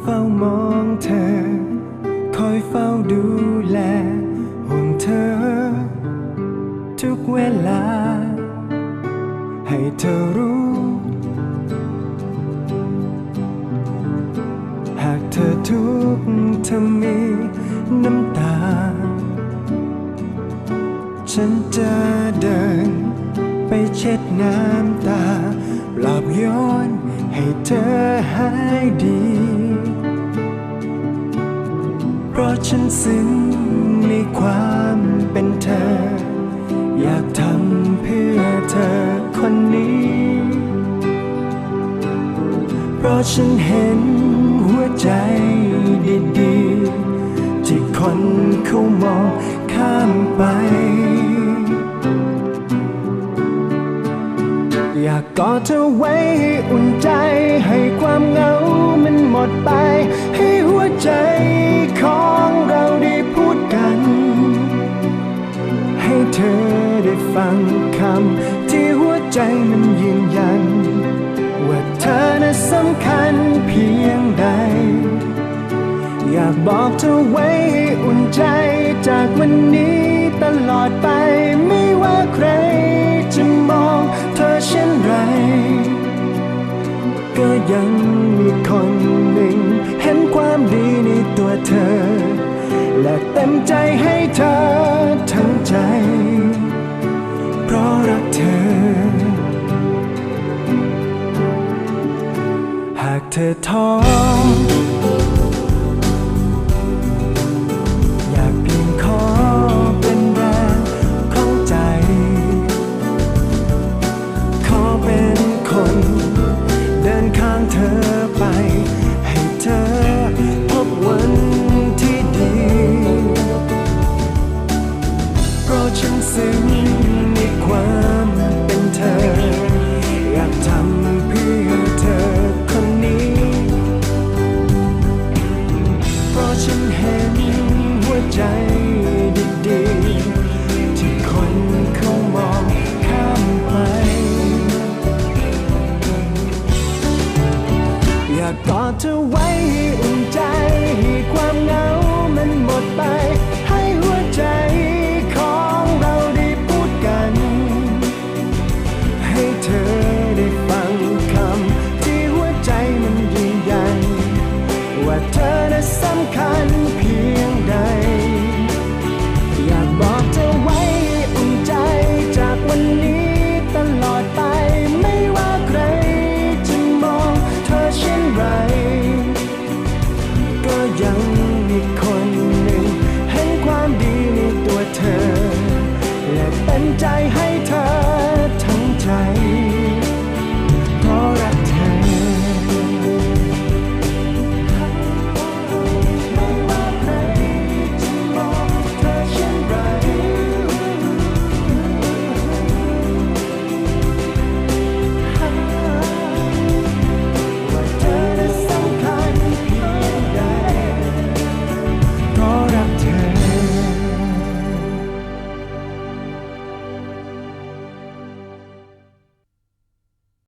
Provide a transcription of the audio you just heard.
เฝ้ามองเธอ คอยเฝ้าดูแลห่วงเธอ ทุกเวลา ให้เธอรู้ หากเธอทุกข์เธอมีน้ำตา ฉันจะเดินไปเช็ดน้ำตาปลอบโยน ให้เธอหายดี เพราะฉันซึ้งในความเป็นเธอ อยากทำเพื่อเธอคนนี้ เพราะฉันเห็นหัวใจดีๆที่คนเขามองข้ามไป อยากกอดเธอไว้ให้อุ่นใจ ให้ความเหงามันหมดไป ให้หัวใจของเราได้พูดกัน ให้เธอได้ฟังคำที่หัวใจมันยืนยัน ว่าเธอน่ะสำคัญเพียงใด อยากบอกเธอไว้ให้อุ่นใจจากวันนี้ตลอดไปไม่ว่าใครจะมอง เช่นไร ก็ยังมีคนหนึ่ง เห็นความดีในตัวเธอ และเต็มใจให้เธอทั้งใจ เพราะรักเธอ หากเธอท้อ เธอไป ให้เธอพบวันที่ดีเพราะฉันซึ้งในความเป็นเธอ เธอไว้ให้อุ่นใจ ให้ความเหงามันหมดไป ให้หัวใจของเราได้พูดกัน ให้เธอได้ฟังคำที่หัวใจมันยืนยัน ว่าเธอนั้นสำคัญเพียงใด